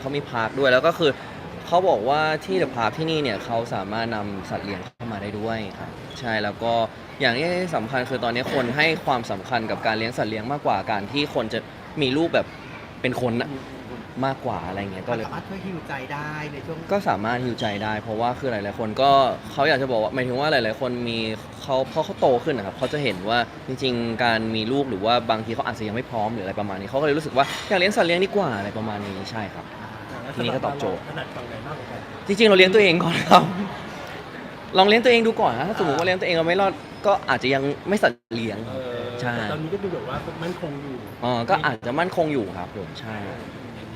เขามีพาร์คด้วยแล้วก็คือเขาบอกว่าที่เดอะพาร์คที่นี่เนี่ยเขาสามารถนำสัตว์เลี้ยงเข้ามาได้ด้วยครับใช่แล้วก็อย่างที่สำคัญคือตอนนี้คนให้ความสำคัญกับการเลี้ยงสัตว์เลี้ยงมากกว่าการที่คนจะมีรูปแบบเป็นคนน่ะมากกว่าอะไรเงี้ยก็เลย สามารถช่วยฮิวใจได้ในช่วง ก็สามารถฮิวใจได้ เพราะว่าคือหลาย ๆ คนก็เขาอยากจะบอกว่าหมายถึงว่าหลาย ๆ คนมีเขาพอเขาโตขึ้นนะครับเขาจะเห็นว่าจริง ๆ การมีลูกหรือว่าบางทีเขาอาจจะยังไม่พร้อมหรืออะไรประมาณนี้เขาก็เลยรู้สึกว่าอยากเลี้ยงสัตว์เลี้ยงดีกว่าอะไรประมาณนี้ใช่ครับ ทีนี้ก็ตอบโจทย์ ถนัดฝั่งไหนมากกว่ากันจริงๆเราเลี้ยงตัวเองก่อนครับ ลองเลี้ยงตัวเองดูก่อนนะถ้าสมมติว่าเลี้ยงตัวเองเราไม่รอดก็อาจจะยังไม่สัตว์เลี้ยง เออใช่ แต่ตอนนี้ก็ดูแบบว่ามั่นคงอยู่อ๋อก็อาจจะมั่นคงอยู่ครับผมใช่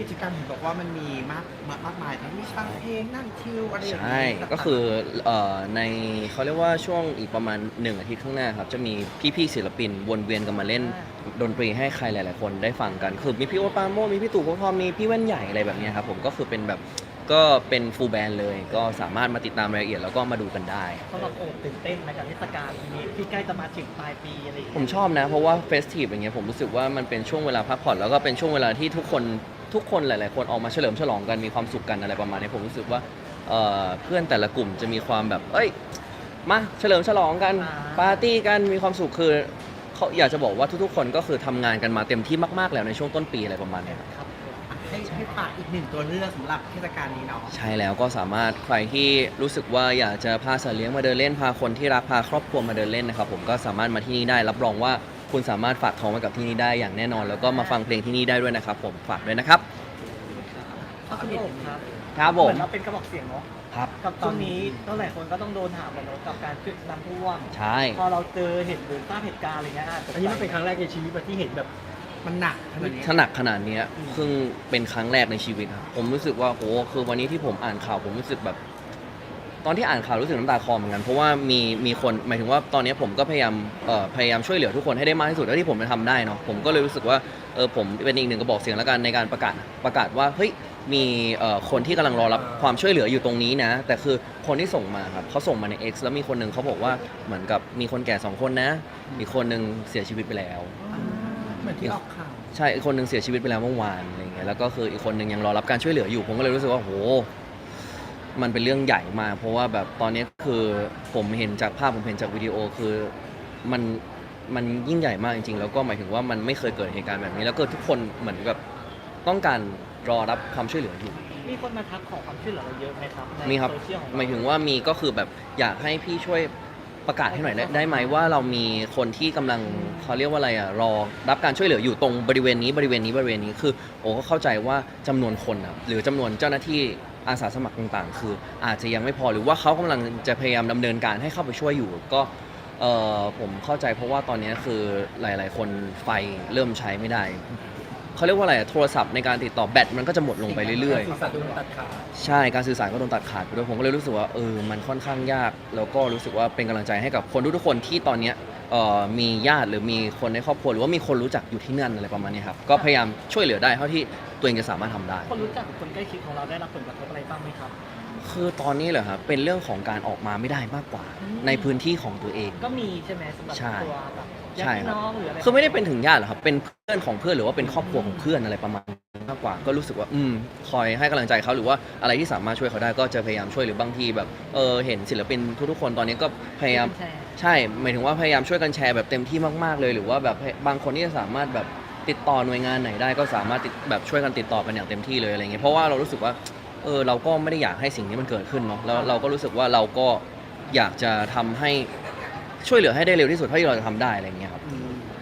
กิจกรรมเห็นบอกว่ามันมีมากมากมากมายทั้งมีฟังเพลงนั่งชิลอะไรอย่างใช่นี้ก็คือเอ่อในเขาเรียกว่าช่วงอีกประมาณหนึ่งอาทิตย์ข้างหน้าครับ จะมีพี่ๆศิลปินวนเวียนกันมาเล่น ดนตรีให้ใครหลาย ๆ คนได้ฟังกัน คือมีพี่โอ๊ตปราโมชมีพี่ตู่พบทอมมีพี่แว่นใหญ่อะไรแบบเนี้ยครับผมก็คือเป็นแบบก็เป็นฟูลแบนด์เลย ก็สามารถมาติดตามรายละเอียดแล้วก็มาดูกันได้ สำหรับโอบตื่นเต้นไหมกับเทศกาลนี้ที่ใกล้จะมาถึงปลายปีอะไรอย่างผเงี้ยมชอบนะ เพราะว่าเฟสทีฟอย่างเงี้ยผมรู้สึกว่ามันเป็นช่วงเวลาพักผ่อนแล้วก็เป็นช่วงเวลาที่ทุกคน ทุกคนหลาย ๆ คนออกมาเฉลิมฉลองกันมีความสุขกันอะไรประมาณนี้ผมรู้สึกว่าเอ่อเพื่อนแต่ละกลุ่มจะมีความแบบ เอ้ยมาเฉลิมฉลองกันปาร์ตี้กันมีความสุขคือเขาอยากจะบอกว่าทุก ๆ คนก็คือทำงานกันมาเต็มที่มาก ๆ แล้วในช่วงต้นปีอะไรประมาณเนี้ยครับ ครับให้ให้ฝากอีกหนึ่งตัวเลือกสำหรับเทศกาลนี้เนาะ ใช่แล้วก็สามารถใครที่รู้สึกว่าอยากจะพาสัตว์เลี้ยงมาเดินเล่นพาคนที่รักพาครอบครัวมาเดินเล่นนะครับผมก็สามารถมาที่นี่ได้รับรองว่า คุณสามารถฝากท้องไว้กับที่นี่ได้อย่างแน่นอน แล้วก็มาฟังเพลงที่นี่ได้ด้วยนะครับ ผมฝากด้วยนะครับครับคุณโอบครับครับผเหมืมอนเราเป็นกระบอกเสียงเนาะครับกับช่วงนี้ก็หลายคนก็ต้องโดนถามกันเนาะกับการจุดน้ำท่วมใช่ พอเราเจอเห็นหรือทราบเหตุการณ์อะไรเงี้ยาจจะอันนี้มันเป็นครั้งแรกในชีวิตที่เห็นแบบมันหนักขนาดนี้ถ้าหนักขนาดเนี้ยเพิ่งเป็นครั้งแรกในชีวิตครับผมรู้สึกว่าโหคือวันนี้ที่ผมอ่านข่าวผมรู้สึกแบบ ตอนที่อ่านข่าวรู้สึกน้ำตาคลอเหมือนกันเพราะว่ามีมีคนหมายถึงว่าตอนนี้ผมก็พยายามเอ่อพยายามช่วยเหลือทุกคนให้ได้มากที่สุดเท่าที่ผมจะทำได้เนาะผมก็เลยรู้สึกว่าเออผมเป็นอีกหนึ่งกระบอกเสียงแล้วกันในการประกาศประกาศว่าเฮ้ยมีเอ่อคนที่กำลังรอรับความช่วยเหลืออยู่ตรงนี้นะ แต่คือคนที่ส่งมาครับเขาส่งมาใน X แล้วมีคนหนึ่งเขาบอกว่าเหมือนกับมีคนแก่สองคนนะอีกคนหนึ่งเสียชีวิตไปแล้ว เหมือนที่ออกข่าว ใช่อีกคนหนึ่งเสียชีวิตไปแล้วเมื่อวานอะไรเงี้ยแล้วก็คืออีกคนหนึ่งยังรอรับการช่วยเหลืออยู่ผมก็เลยรู้สึกว่าโห มันเป็นเรื่องใหญ่มากเพราะว่าแบบตอนนี้คือผมเห็นจากภาพผมเห็นจากวิดีโอคือมันมันยิ่งใหญ่มากจริงๆ แล้วก็หมายถึงว่ามันไม่เคยเกิดเหตุการณ์แบบนี้ แล้วก็ทุกคนเหมือนกับต้องการรอรับความช่วยเหลืออยู่ มีคนมาทักขอความช่วยเหลือเราเยอะไหมครับในมีครับ โซเชียลของหมายถึงว่ามีก็คือแบบอยากให้พี่ช่วยประกาศให้หน่อยได้ได้ไหมว่าเรามีคนที่กำลังเขาเรียกว่าอะไรอะรอรับการช่วยเหลืออยู่ตรงบริเวณนี้บริเวณนี้บริเวณนี้คือ โอ้ก็เข้าใจว่าจำนวนคนอะหรือจำนวนเจ้าหน้าที่ อาสาสมัครต่างๆ คืออาจจะยังไม่พอหรือว่าเขากำลังจะพยายามดำเนินการให้เข้าไปช่วยอยู่ ก็เออผมเข้าใจเพราะว่าตอนนี้คือหลาย ๆ คนไฟเริ่มใช้ไม่ได้เขาเรียกว่าอะไรอะโทรศัพท์ในการติดต่อแบตมันก็จะหมดลงไปเรื่อยๆสื่อสารโดนตัดขาดใช่การสื่อสารก็โดนตัดขาดไปด้วยผมก็เลยรู้สึกว่าเออมันค่อนข้างยาก แล้วก็รู้สึกว่าเป็นกำลังใจให้กับคนทุกๆคนที่ตอนเนี้ยเอ่อมีญาติหรือมีคนในครอบครัวหรือว่ามีคนรู้จักอยู่ที่นั่นอะไรประมาณนี้ครับก็พยายามช่วยเหลือได้เท่าที่ ตัวเองจะสามารถทำได้ คนรู้จักคนใกล้ชิดของเราได้รับผลกระทบอะไรบ้างไหมครับ คือตอนนี้เหรอครับเป็นเรื่องของการออกมาไม่ได้มากกว่า อืม ในพื้นที่ของตัวเอง ก็มีใช่ไหมสำหรับใช่ตัวแบบญาใช่ติครับพี่น้องหรืออะไรคือไม่ได้เป็นถึงญาติหรอกครับเป็นเพื่อนของเพื่อนหรือว่าเป็นครอบครัวของเพื่อนอะไรประมาณนั้นมากกว่า ก็รู้สึกว่าอืมคอยให้กำลังใจเขาหรือว่าอะไรที่สามารถช่วยเขาได้ก็จะพยายามช่วยหรือบางทีแบบเออเห็นศิลปินทุกๆคนตอนนี้ก็พยายาม แชร์ ใช่หมายถึงว่าพยายามช่วยกันแชร์แบบเต็มที่มากๆเลย หรือว่าแบบให้บางคนที่จะสามารถแบบ ติดต่อหน่วยงานไหนได้ก็สามารถติดแบบช่วยกันติดต่อกันอย่างเต็มที่เลยอะไรเงี้ยเพราะว่าเรารู้สึกว่าเออเราก็ไม่ได้อยากให้สิ่งนี้มันเกิดขึ้นเนาะแล้วเราก็รู้สึกว่าเราก็อยากจะทำให้ช่วยเหลือให้ได้เร็วที่สุดเท่าที่เราจะทำได้อะไรเงี้ยครับ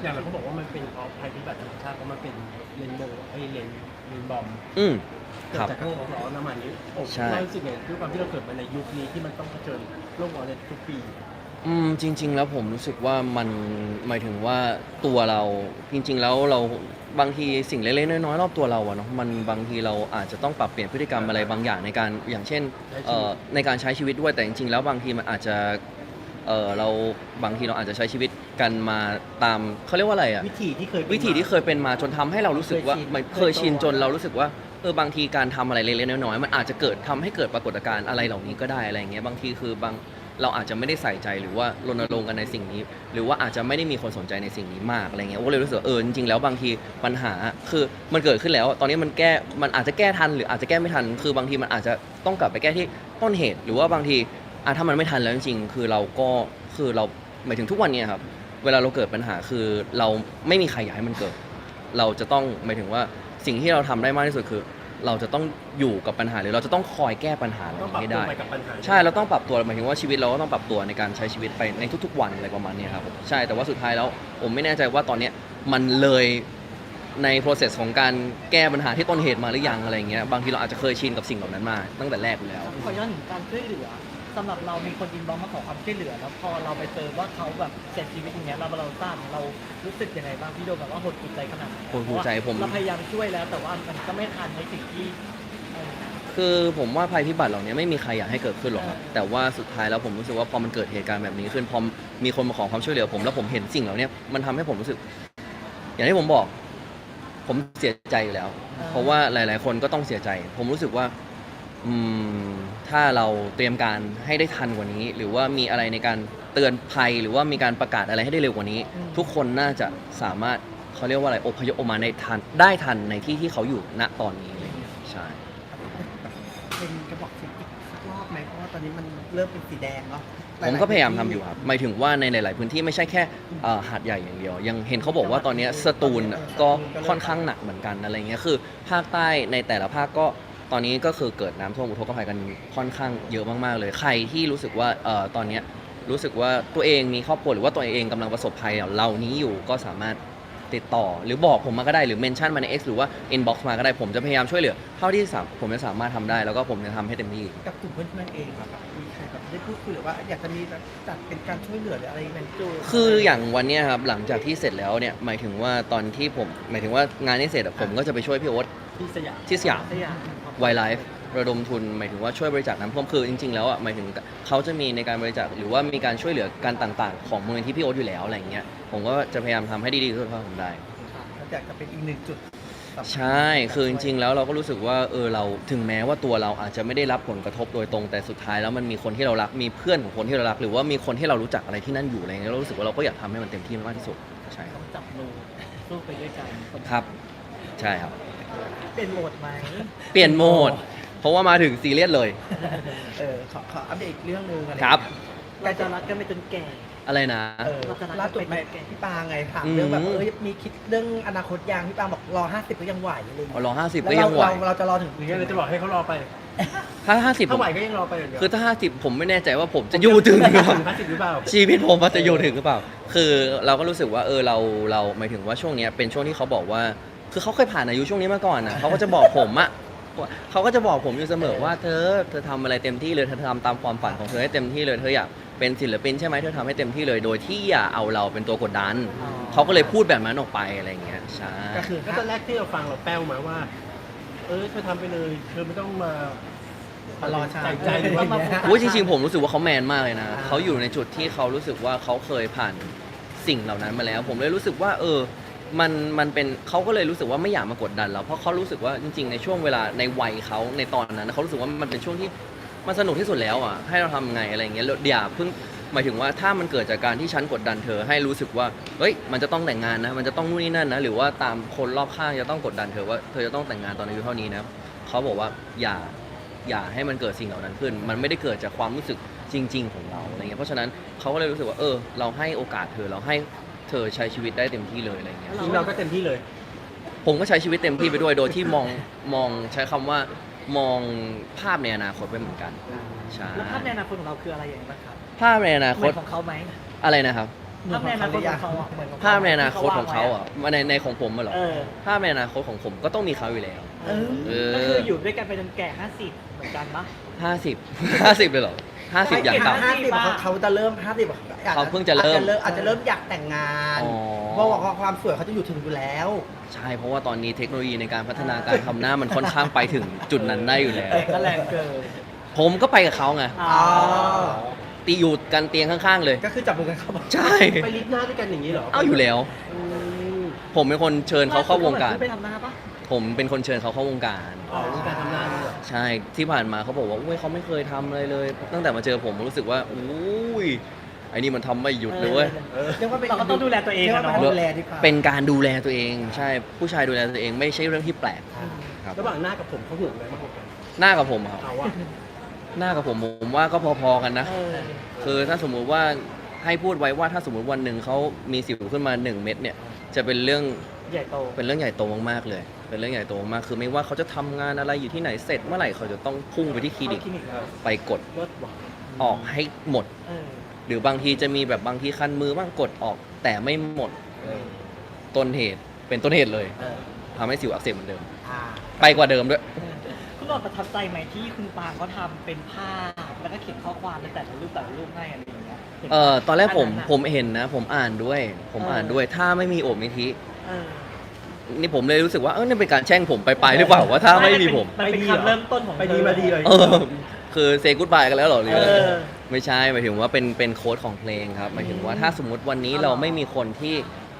อย่างเราเขาบอกว่ามันเป็นเพราะภัยพิบัติธรรมชาติเพราะมันเป็นเลนโบไอ้เลนเลนบอมอืม เกิดครับจากโลกร้อนน้ำมันนี้โอ้ใช่ เรารู้สึกไงด้วยความที่เราเกิดมาในยุคนี้ที่มันต้องเผชิญโลกร้อนในทุกปี อืมจริง ๆ แล้วผมรู้สึกว่ามันหมายถึงว่าตัวเราจริง ๆ แล้วเราบางทีสิ่งเล็กๆน้อยๆรอบตัวเราอะเนาะมันบางทีเราอาจจะต้องปรับเปลี่ยนพฤติกรรมอะไรบางอย่างในการอย่างเช่นเอ่อในการใช้ชีวิตด้วยแต่จริง ๆ แล้วบางทีมันอาจจะเออเราบางทีเราอาจจะใช้ชีวิตกันมาตามเขาเรียกว่าอะไรอะวิธีที่เคยเป็นวิธีที่เคยเป็นมาจนทำให้เรารู้สึกว่าเคยชิน มันเคยชินจนเรารู้สึกว่าเออบางทีการทำอะไรเล็กๆน้อยๆมันอาจจะเกิดทำให้เกิดปรากฏการณ์อะไรเหล่านี้ก็ได้อะไรอย่างเงี้ยบางทีคือบาง เราอาจจะไม่ได้ใส่ใจหรือว่ารณรงค์กันในสิ่งนี้ หรือว่าอาจจะไม่ได้มีคนสนใจในสิ่งนี้มากอะไรเงี้ยโอ้ก็เลยรู้สึกว่าเออจริงๆแล้วบางทีปัญหาคือมันเกิดขึ้นแล้ว ตอนนี้มันแก้มันอาจจะแก้ทันหรืออาจจะแก้ไม่ทัน คือบางทีมันอาจจะต้องกลับไปแก้ที่ต้นเหตุ หรือว่าบางทีอะถ้ามันไม่ทันแล้วจริงๆคือเราก็คือเราหมายถึงทุกวันเนี้ครับเวลาเราเกิดปัญหาคือเราไม่มีใครอยากให้มันเกิด เราจะต้องหมายถึงว่าสิ่งที่เราทำได้มากที่สุดคือ เราจะต้องอยู่กับปัญหาหรือเราจะต้องคอยแก้ปัญหาเหต้อล่างปรับนี้ให้ตัวได้ ไปกับปัญหาใช่เราต้องปรับตัวหมายถึงว่าชีวิตเราก็ต้องปรับตัวในการใช้ชีวิตไปในทุกๆวันอะไรประมาณเนี้ยครับผมใช่แต่ว่าสุดท้ายแล้วผมไม่แน่ใจว่าตอนเนี้ยมันเลยใน process ของการแก้ปัญหาที่ต้นเหตุมาหรือยังอะไรเงี้ยบางทีเราอาจจะเคยชินกับสิ่งเหล่านั้นมาตั้งแต่แรกอยู่แล้ว ขอย้อนถึงการช่วยเหลือ สำหรับเรามีคนอินบ็อกซ์มาขอความช่วยเหลือ แล้วพอเราไปเจอว่าเขาแบบเสียชีวิตอย่างเงี้ยเราเราทราบเรารู้สึกยังไงบ้างพี่โดมแบบว่าหดหูใจขนาดไหนหดหูใจผม เราพยายามช่วยแล้ว แต่ว่ามันก็ไม่ทันในสิ่งที่เออ คือผมว่าภัยพิบัติเหล่านี้ไม่มีใครอยากให้เกิดขึ้นหรอกครับเออแต่ว่าสุดท้ายแล้วผมรู้สึกว่าพอมันเกิดเหตุการณ์แบบนี้ขึ้นพอมีคนมาขอความช่วยเหลือผมแล้วผมเห็นสิ่งเหล่านี้มันทำให้ผมรู้สึก อย่างที่ผมบอก ผมเสียใจอยู่แล้ว เพราะว่าหลาย ๆ คนก็ต้องเสียใจ ผมรู้สึกว่า อืมถ้าเราเตรียมการให้ได้ทันกว่านี้ หรือว่ามีอะไรในการเตือนภัยหรือว่ามีการประกาศอะไรให้ได้เร็วกว่านี้ทุกคนน่าจะสามารถเขาเรียกว่าอะไรอพยพออกมาในทันได้ทันในที่ที่เขาอยู่ณตอนนี้อะไรอย่างเงี้ยใช่ เป็นกระบอกเสียงอีกสักรอบไหมเพราะว่าตอนนี้มันเริ่มเป็นสีแดงเนาะผมก็พยายามทำอยู่ครับ หมายถึงว่าในหลาย ๆ พื้นที่ไม่ใช่แค่เอ่อหาดใหญ่อย่างเดียว ยังเห็นเขาบอกว่าตอนเนี้ยสตูลน่ะก็ค่อนข้างหนักเหมือนกันอะไรเงี้ย คือ ภาคใต้ในแต่ละภาคก็ ตอนนี้ก็คือเกิดน้ำท่วมอุทกภัยกันค่อนข้างเยอะมากๆ เลย ใครที่รู้สึกว่าเอ่อตอนเนี้ยรู้สึกว่าตัวเองมีครอบครัวหรือว่าตัวเองกำลังประสบภัยเหล่านี้อยู่ก็สามารถติดต่อ หรือบอกผมมาก็ได้หรือเมนชั่นมาใน X หรือว่า inbox มาก็ได้ผมจะพยายามช่วยเหลือเท่าที่สามผมจะสามารถทำได้แล้วก็ผมจะทำให้เต็มที่ กับกลุ่มเพื่อนๆเองอะแบบมีใครแบบได้พูดคุยหรือว่าอยากจะมีแบบจัดเป็นการช่วยเหลือหรืออะไรเป็นจูคืออย่างวันเนี้ยครับหลังจากที่เสร็จแล้วเนี่ยหมายถึงว่าตอนที่ผมหมายถึงว่างานนี้เสร็จอะผมก็จะไปช่วยพี่โอ๊ตที่สยามที่สยาม สยาม ไวไลฟ์ระดมทุนหมายถึงว่าช่วยบริจาคน้ำท่วมคือจริง ๆ แล้วอะหมายถึงเขาจะมีในการบริจาคหรือว่ามีการช่วยเหลือการต่างๆ ของมูลนิธิพี่โอ๊ตอยู่แล้วอะไรอย่างเงี้ยผมก็จะพยายามทำให้ดีที่สุดเท่าที่ทำได้ก็อยากจะเป็นอีกหนึ่งจุดสำคัญ ใช่ คือจริงๆ แล้วเราก็รู้สึกว่าเออเราถึงแม้ว่าตัวเราอาจจะไม่ได้รับผลกระทบโดยตรงแต่สุดท้ายแล้วมันมีคนที่เรารักมีเพื่อนของคนที่เรารัก หรือว่ามีคนที่เรารู้จักอะไรที่นั่นอยู่อะไรเงี้ยเรารู้สึกว่าเราก็อยากทำให้มันเต็มที่มากที่สุดใช่คต้รัอบงจับมือสู้ไปด้วยกันคนครับ ใช่ครับ เป็นโหมดไหมเปลี่ยนโหมด เพราะว่ามาถึงซีเรียสเลย เออขอขออัปเดตอีกเรื่องหนึงอะไรครับ เราจะรักกันไปจนแก่ อะไรนะ เออเราจะรักล่าสุดไปแม่แก่พี่ปาไงถามอืมเรื่องแบบเออมีคิดเรื่องอนาคตยังพี่ปาบอกรอ50ก็ยังไหวอะไรอย่างเอาเงี้ยลองห้าสิบแล้วก็เรายังไหวเราเราจะรอถึงหรือไงเราจะบอกให้เขารอไป ถ้าห้าสิบถ้าไหวก็ยังรอไปอย่างเดียวคือถ้าห้าสิบผมไม่แน่ใจว่าผมจะอยู่ถึงหรือเปล่า ห้าสิบหรือเปล่า ชีวิตผมมันจะอยู่ถึงหรือเปล่า คือเราก็รู้สึกว่าเออเราเราหมายถึงว่าช่วงเนี้ยเป็นช่วงที่เขาบอกว่า คือเขาเคยผ่านอายุช่วงนี้มาก่อนอะเขาก็จะบอกผมอะว่าเขาก็จะบอกผมอยู่เสมอว่าเธอเธอทำอะไรเต็มที่เลยเธอทำตามความฝันของเธอให้เต็มที่เลยเธออยากเป็นศิลปินใช่ไหมเธอทำให้เต็มที่เลยโดยที่อย่าเอาเราเป็นตัวกดดันเขาก็เลยพูดแบบนั้นออกไปอะไรอย่างเงี้ยใช่ ก็คือก็ตอนแรกที่เราฟังเราแป้วมาว่า เออเธอทำไปเลย เธอไม่ต้องมามารอช้าใส่ใจหรือว่ามาเออโอ้ยจริงๆผมรู้สึกว่าเขาแมนมากเลยนะเขาอยู่ในจุดที่เขารู้สึกว่าเขาเคยผ่านสิ่งเหล่านั้นมาแล้ว ผมเลยรู้สึกว่า เออ มันมันเป็นเขาก็เลยรู้สึกว่าไม่อยากมากดดันเราเพราะเขารู้สึกว่าจริง ๆ ในช่วงเวลาในวัยเขาในตอนนั้นเขารู้สึกว่ามันเป็นช่วงที่มันสนุกที่สุดแล้วอะให้เราทำไงอะไรอย่างเงี้ยแล้วอย่าเพิ่งหมายถึงว่าถ้ามันเกิดจากการที่ฉันกดดันเธอให้รู้สึกว่าเฮ้ยมันจะต้องแต่งงานนะมันจะต้องนู่นนี่นั่นนะหรือว่าตามคนรอบข้างจะต้องกดดันเธอว่าเธอจะต้องแต่งงานตอนอายุเท่านี้นะเขาบอกว่าอย่าอย่าให้มันเกิดสิ่งเหล่านั้นขึ้น มันไม่ได้เกิดจากความรู้สึกจริง ๆ ของเราอะไรเงี้ยเพราะฉะนั้นเขาก็เลยรู้สึกว่าเออ เราให้โอกาสเธอเราให้ เธอใช้ชีวิตได้เต็มที่เลยอะไรเงี้ยซึ่งเราก็เต็มที่เลย ผมก็ใช้ชีวิตเต็มที่ไปด้วย โดยที่มอง มองใช้คำว่ามองภาพในอนาคตไปเหมือนกัน ใช่ แล้วภาพในอนาคตของเราคืออะไรอย่างไรบ้างครับภาพในอนาเหคมือตนของเขาไหมอะไรนะครับ ภาพในอนาคตของเขาอะเหมือนของเขภาพในอนาคตของเขาอะในในของผมอะเหรอเออภาพในอนาคตของผมก็ต้องมีเขาอยู่แล้ว เออเออ ก็คืออยู่ด้วยกันไปจนแก่ห้าสิบเหมือนกันปะ ห้าสิบห้าสิบเลยเหรอห้าสิบอย่างต่ำห้าสิบเขาเขาจะเริ่มห้าสิบเขาเพิ่งจะเริ่ม อาจจะเริ่มอยากแต่งงานอ๋อเพราะว่าความสวยเขาจะอยู่ถึงอยู่แล้ว ใช่ เพราะว่าตอนนี้เทคโนโลยีในการพัฒนาการทำหน้ามันค่อนข้างไปถึงจุดนั้นได้อยู่แล้วก็แรงเกินผมก็ไปกับเขาไง อ๋อ ตีอยู่กันเตียงข้างๆเลย ก็คือจับมือกันเข้ามาใช่ ไปลิฟต์หน้าด้วยกันอย่างนี้เหรอเอาอยู่แล้ว อืมผมเป็นคนเชิญเขาเข้าวงการ ไปทำหน้าปะผมเป็นคนเชิญเขาเข้าวงการ อ๋อวงการทำหน้าด้วยเหรอใช่ที่ผ่านมาเขาบอกว่าอุ้ยเขาไม่เคยทำอะไรเลย ตั้งแต่มาเจอผมผมรู้สึกว่าอุ้ยไอ้นี่มันทำไม่หยุดเลยเว้ย เรียกว่าเป็นเราก็ต้องดูแลตัวเองรียกอะว่าเนาะเป็นดูแลดีกว่าเป็นการดูแลตัวเอง ใช่ผู้ชายดูแลตัวเองไม่ใช่เรื่องที่แปลกอ่าครับ ระหว่างหน้ากับผมเขาห่วงอะไรมากกว่ากันหน้ากับผมครับ เขาอะ หน้ากับผมผมว่าก็พอๆกันนะ เออ คือถ้าสมมุติว่าให้พูดไว้ว่าถ้าสมมติวันหนึ่งเขามีสิวขึ้นมาหนึ่งเม็ดเนี่ย จะเป็นเรื่องใหญ่โต เป็นเรื่องใหญ่โตมากๆเลย เป็นเรื่องใหญ่โตมากคือไม่ว่าเขาจะทำงานอะไรอยู่ที่ไหนเสร็จเมื่อไหร่เขาจะต้องพุ่งไปที่คลินิกคลินิกแล้วไปกดเลิศหวานออกให้หมด เออหรือบางทีจะมีแบบบางทีคันมือบ้างกดออก แต่ไม่หมดเออต้นเหตุเป็นต้นเหตุเลยเออทำให้สิวอักเสบเหมือนเดิม อ่าไปกว่าเดิมด้วยคุณห ลอดประทับใจไหมที่คุณปางเขาทำเป็นภาพ แล้วก็เขียนข้อความในแต่ละรูปแต่ละรูปให้อะไรอย่างเงี้ยห็นปะเอ่อตอนแรกผมนนั้นอะผมเห็นนะ ผมอ่านด้วย ผมเอออ่ อ่านด้วยถ้าไม่มีโอบมิธิเออนี่ผมเลยรู้สึกว่าเออนี่เป็นการแช่งผมไปไปหรือเปล่าว่าถ้าไม่มีผมมันเป็นคำเริ่มต้นของไปดีมาดีเลย เออคือเซกูดบายกันแล้วเหรอหรือเออะไรอไม่ใช่หมายถึงว่าเป็นเป็นโค้ดของเพลงครับหมายถึงว่าถ้าสมมติวันนี้เราไม่มีคนที่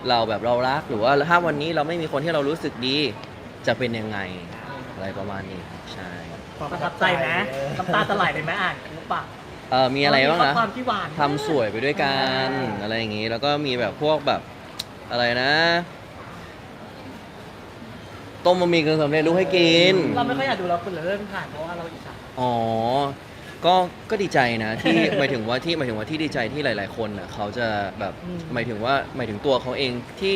เราแบบเรารักหรือว่าถ้าวันนี้เราไม่มีคนที่เรารู้สึกดีจะเป็นยังไง อะไรประมาณนี้ใช่ประทับใจไหมน้ำตาจะไหลเลยไหมอ่านหรือเปล่าเออมีอะไรบ้างนะข้อความที่หวานทำสวยไปด้วยกันอะไรอย่างงี้ แล้วก็มีแบบพวกแบบอะไรนะต้มบะหมี่กึ่งสำเร็จรูปให้กิน เราไม่ค่อยอยากดูเราคุณเลยเริ่มผ่านเพราะว่าเราอิจฉาอ๋อ ก็ก็ดีใจนะที่หมายถึงว่าที่หมายถึงว่าที่ดีใจที่หลาย ๆ คนน่ะเขาจะแบบหมายถึงว่าหมายถึงตัวเขาเองที่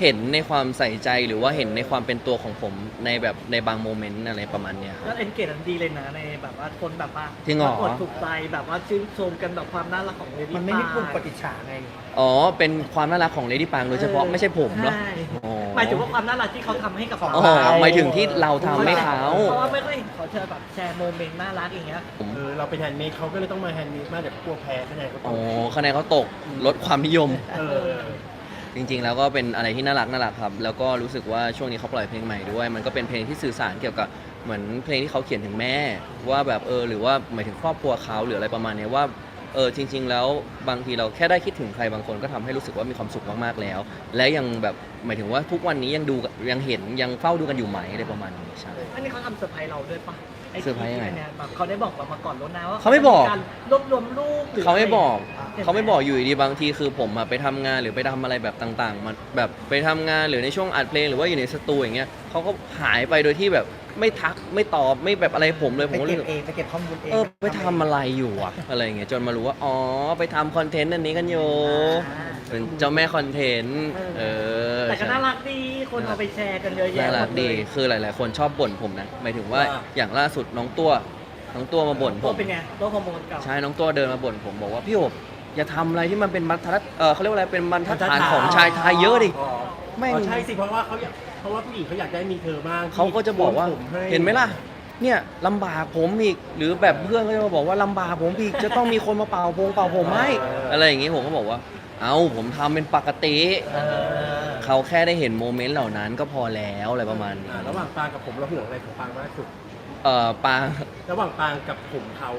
เห็นในความใส่ใจหรือว่าเห็นในความเป็นตัวของผมในแบบในบางโมเมนต์อะไรประมาณเนี้ยครับ แล้วเอนเกจมันดีเลยนะในแบบว่าคนแบบว่าจริงเหรอ กดถูกใจแบบว่าชื่นชมกันแบบความน่ารักของเลดี้มันไม่มีปุ่มกดอิจฉาไง อ๋อ เป็นความน่ารักของเลดี้ปางโดยเฉพาะไม่ใช่ผมเนาะใช่อ๋อหมายถึงว่าความน่ารักที่เขาทำให้กับของอ๋อเราหมายถึงที่เราทำให้เขา เพราะว่าไม่ค่อยเห็นเขาเจอแบบแชร์โมเมนต์น่ารักอย่างเงี้ยผมเออเราเป็นแฮนด์เมดเขาก็เลยต้องมาแฮนด์เมดมากเดี๋ยวกลัวแพ้คะแนนเขาตอ๋กอคะแนนเขาตกลดความนิยม เออ จริง ๆ แล้วก็เป็นอะไรที่น่ารักน่ารักครับ แล้วก็รู้สึกว่าช่วงนี้เขาปล่อยเพลงใหม่ด้วย มันก็เป็นเพลงที่สื่อสารเกี่ยวกับเหมือนเพลงที่เขาเขียนถึงแม่ ว่าแบบเออหรือว่าหมายถึงครอบครัวเขาหรืออะไรประมาณเนี้ยว่าเออจริง ๆ แล้วบางทีเราแค่ได้คิดถึงใครบางคนก็ทำให้รู้สึกว่ามีความสุขมากๆแล้ว และยังแบบหมายถึงว่าทุกวันนี้ยังดูยังเห็นยังเฝ้าดูกันอยู่ไหมอะไรประมาณนี้ใช่ อันนี้เขาทำเซอร์ไพรส์เราด้วยปะ เซอร์ไพรส์ยังไงที่เนี่ยแบบเขาได้บอกเรามาก่อนล่วงหน้าว่าเขาไม่บอกจะารรวบรวมรูปหรือเขาไม่บอกะรเขาไม่บอกอยู่ดีๆบางทีคือผมอะไปทำงานหรือไปทำอะไรแบบต่างๆมันแบบไปทำงานหรือในช่วงอัดเพลงหรือว่าอยู่ในสตูอย่างเงี้ยเขาก็หายไปโดยที่แบบไม่ทักไม่ตอบไม่แบบอะไรผมเลยผไปมก็เก็เลบยเองไปเก็บข้อมูลเองเออไปทำอะไรอยู่อะอะไรอย่างเงี้ยจนมารู้ว่าอ๋อไปทำคอนเทนต์อันนี้กันอยู่อ่าเป็นเจ้าแม่คอนเทนต์เออแต่ก็น่ารักดี คนเอาไปแชร์กันเยอะแยะน่ารักหมเลดีย คือหลาย ๆ คนชอบบ่นผมนะหมายถึงว่าว่า อย่างล่าสุดน้องตัวน้องตัวมาบ่นผตัวมเป็นไงโรคฮอร์โมนเก่า ใช่น้องตัวเดินมาบ่นผมบอกว่าพี่โอบอย่าทำอะไรที่มันเป็นบรรทัดเออเขาเรียกว่าอะไรเป็นบรรทัดฐานของชายไทยเยอะดิอ๋อแม่ง อ๋อใช่สิเพราะว่าเขาอยากเพราะว่าผู้หญิงเขาอยากได้มีเธอบ้างเขาก็จะบอกว่าผมให้เห็นไหมล่ะ เนี่ยลำบากผมอีก หรือแบบเพื่อนก็จะมาบอกว่าลำบากผมอีก จะต้องมีคนมาเป่าพงเป่าผมให้อะไรอย่างงี้ผมก็บอกว่า เอาผมทำเป็นปกติ เออ เขาแค่ได้เห็นโมเมนต์เหล่านั้นก็พอแล้วอะไรประมาณนี้อ่าระหว่างปางกับผมเราห่วงอะไรของปางมากสุด เอ่อปาง ระหว่างปางกับผมเขา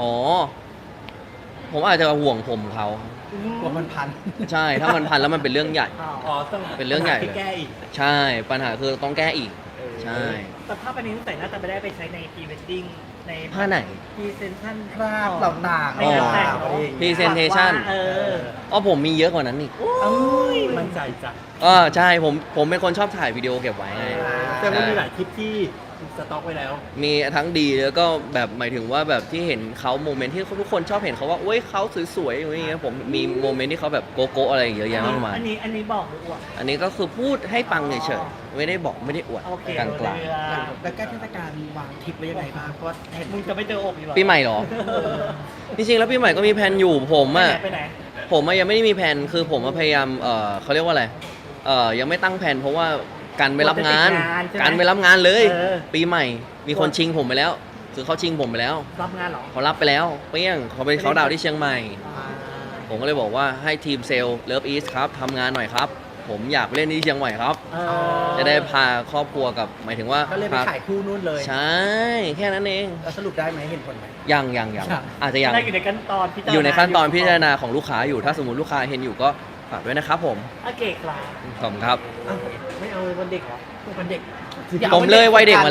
อ๋อ ผมอาจจะห่วงผมเขา กลัวมันพัน ใช่ ถ้ามันพันแล้วมันเป็นเรื่องใหญ่ อ๋อต้องเป็นเรื่องใหญ่เลย ที่แก้อีกใช่ ปัญหาคือต้องแก้อีก เออใช่ แต่ภาพอันนี้ใส่น่าจะไม่ได้ไปใช้ในพรีเวดดิ้ง ในผ้าไหน พรีเซนชั่นคราบต่างๆในงานแต่งอะไรอย่างเงี้ย Presentation เอออ๋อผมมีเยอะกว่านั้นอีกเอ้ยมั่นใจจ้ะอ๋อใช่ผมผมเป็นคนชอบถ่ายวิดีโอเก็บไว้ไงแต่ว่ามีหลายคลิปที่ สต็อกไว้แล้ว มีทั้งดีแล้วก็แบบหมายถึงว่าแบบที่เห็นเขาโมเมนต์ที่ทุกคนชอบเห็นเขาว่าโอ้ยเขาสวยๆอย่างเงี้ยผมมีโมเมนต์ที่เขาแบบโกโก้อะไรเยอะแยะมากมายอันนี้อันนี้บอกหรืออวดอันนี้ก็คือพูดให้ปังเฉยๆไม่ได้บอกไม่ได้อวดโอเคกลางกลางเรือแล้วใกล้เทศกาลวางทริปไว้ยังไงบ้างเพราะว่าเห็นมึงจะไม่เจออกอีกเหรอปีใหม่เหรอจริงๆแล้วปีใหม่ก็มีแผนอยู่ผมไปอะไหนไปไหนผมอะยังไม่ได้มีแผนคือผมอะพยายามเออเขาเรียกว่าอะไรเออยังไม่ตั้งแผนเพราะว่า การไปรับงานการไปรับงานเลย เออ ปีใหม่ มีคนชิงผมไปแล้ว คือเขาชิงผมไปแล้วรับงานเหรอเขารับไปแล้วเปี้ยงเขาไปเขาดาวน์ที่เชียงใหม่ อ่าผมก็เลยบอกว่าให้ทีมเซลล์เลิฟอีสครับทำงานหน่อยครับ ผมอยากเล่นที่เชียงใหม่ครับ เออจะได้พาครอบครัวกับหมายถึงว่าก็เลยไปพาขายคู่นู่นเลยใช่ แค่นั้นเองแล้วสรุปได้ไหมเห็นผลไหม ยังยังยังครับ อาจจะยังได้อยู่ในขั้นตอนพิจารณาอยู่ในขั้นตอนพิจารณาของลูกค้าอยู่ถ้าสมมติลูกค้าเห็นอยู่ก็ฝากด้วยนะครับผมโอเคครับ ขอบคุณครับ อ้าวไม่เอา วันเด็กเหรอมันเด็ก ผมเลยวัยเด็กมาแล้ว